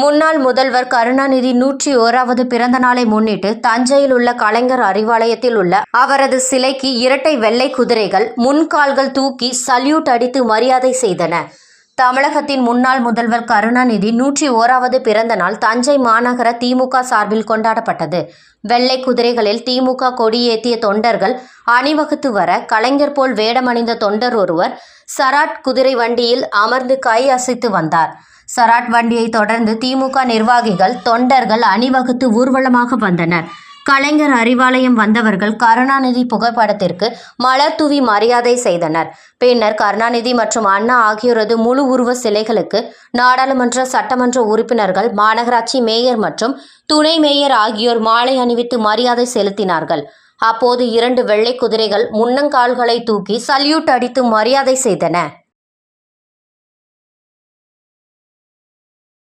முன்னாள் முதல்வர் கருணாநிதி நூற்றி ஓராவது பிறந்த நாளை முன்னிட்டு தஞ்சையில் உள்ள கலைஞர் அறிவாலயத்தில் உள்ள அவரது சிலைக்கு இரட்டை வெள்ளை குதிரைகள் முன்கால்கள் தூக்கி சல்யூட் அடித்து மரியாதை செய்தன. தமிழகத்தின் முன்னாள் முதல்வர் கருணாநிதி நூற்றி ஓராவது பிறந்த நாள் தஞ்சை மாநகர திமுக சார்பில் கொண்டாடப்பட்டது. வெள்ளை குதிரைகளில் திமுக கொடியேற்றிய தொண்டர்கள் அணிவகுத்து வர கலைஞர் போல் வேடமணிந்த தொண்டர் ஒருவர் சராட் குதிரை வண்டியில் அமர்ந்து கை அசைத்து வந்தார். சராட் வண்டியை தொடர்ந்து திமுக நிர்வாகிகள் தொண்டர்கள் அணிவகுத்து ஊர்வலமாக வந்தனர். கலைஞர் அறிவாலயம் வந்தவர்கள் கருணாநிதி புகைப்படத்திற்கு மலர் தூவி மரியாதை செய்தனர். பின்னர் கருணாநிதி மற்றும் அண்ணா ஆகியோரது முழு உருவ சிலைகளுக்கு நாடாளுமன்ற சட்டமன்ற உறுப்பினர்கள் மாநகராட்சி மேயர் மற்றும் துணை மேயர் ஆகியோர் மாலை அணிவித்து மரியாதை செலுத்தினார்கள். அப்போது இரண்டு வெள்ளை குதிரைகள் முன்னங்கால்களை தூக்கி சல்யூட் அடித்து மரியாதை செய்தன.